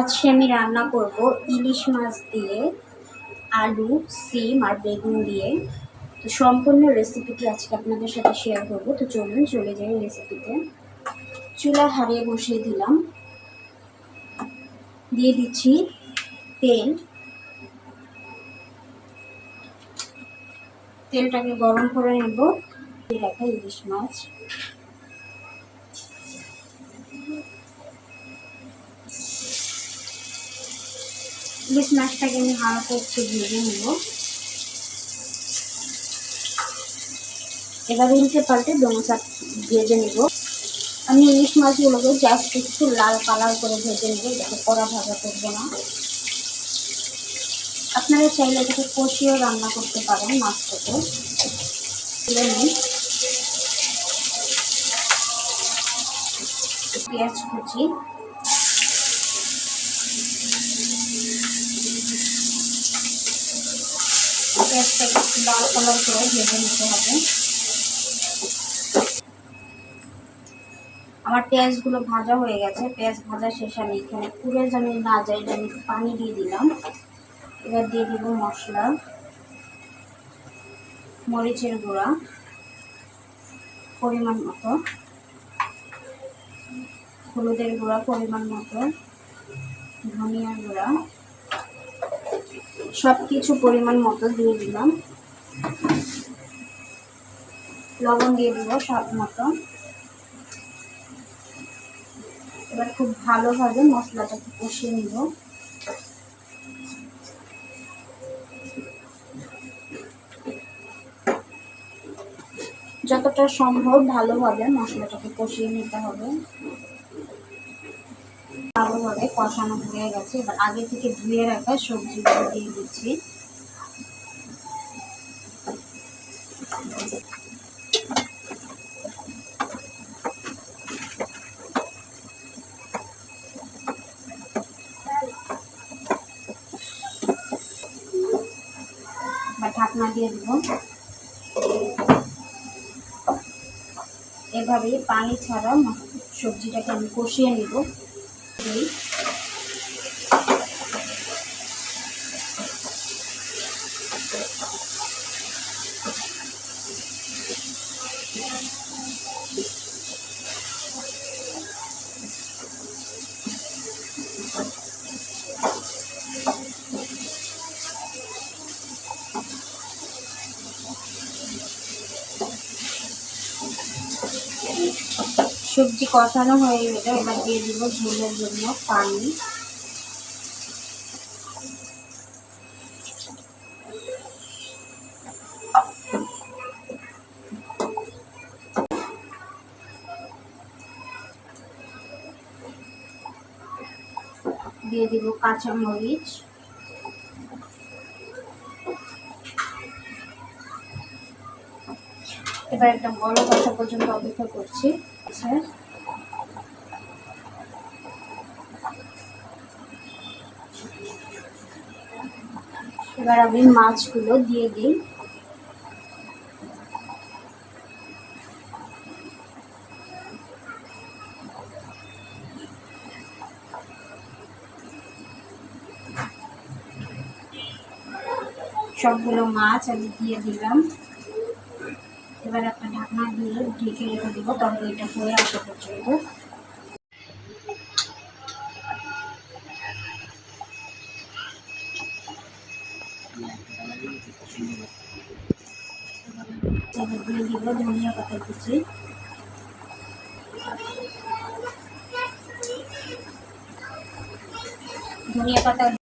আজকে আমি রান্না করব ইলিশ মাছ দিয়ে আলু, সিম আর বেগুন দিয়ে। তো সম্পূর্ণ রেসিপিটি আজকে আপনাদের সাথে শেয়ার করব। তো চলুন, চলে যাই রেসিপিতে চুলা হারিয়ে বসিয়ে দিলাম। দিয়ে দিচ্ছি তেল। তেলটাকে গরম করে নেব। রাখা ইলিশ মাছ। ইলিশ মাছটাকে আমি হালকা একটু ভেজে নেব। এবার উল্টে পাল্টে ডোমসা ভেজে নেব। আমি ইলিশ মাছগুলোকে জাস্ট একটু লাল কালার করে ভেজে নেব, যাতে কড়া ভাজা করব না। আপনারা চাইলে এটাকে কষিয়েও রান্না করতে পারেন মাছটাকে। তুলে নিই। পেঁয়াজ কুচি। লাল কালার করে ভেজে নিতে হবে আমার পেঁয়াজগুলো ভাজা হয়ে গেছে। পেঁয়াজ ভাজা শেষ, আমি এখানে পুরে যেন না যাই আমি পানি দিয়ে দিলাম। এবার দিয়ে দিব মশলা, মরিচের গুঁড়া, পরিমাণ মতো, হলুদের গুঁড়া পরিমাণ মতো, ধনিয়ার গুঁড়া সব কিছু পরিমাণ মতো দিয়ে দিলাম। লবণ দিয়ে দিব স্বাদ মতো। এবার খুব ভালোভাবে মশলাটাকে কষিয়ে নিব। যতটা সম্ভব ভালোভাবে মশলাটাকে কষিয়ে নিতে হবে। ভালোভাবে কষানো হয়ে গেছে। এবার আগে থেকে ধুয়ে রাখা সবজিগুলো দিয়ে দিচ্ছি। ঢাকনা দিয়ে দেব। এভাবেই পানি ছাড়া সবজিটাকে আমি কষিয়ে নিব। দিই সবজি কষানো হয়ে গেলে এবার দিয়ে দিব ঝোলের জন্য পানি। দিয়ে দিব কাঁচামরিচ। এবার একটা বড় কথা পর্যন্ত অপেক্ষা করছি। আচ্ছা। এবার আমি মাছগুলো দিয়ে দিই। সবগুলো মাছ আমি দিয়ে দিলাম। এবার একটা ঢাকনা দিয়ে ঢেকে রেখে দেবো এটা হয়ে আসা পর্যন্ত। ধনিয়া পাতা কুচি। ধনিয়া পাতা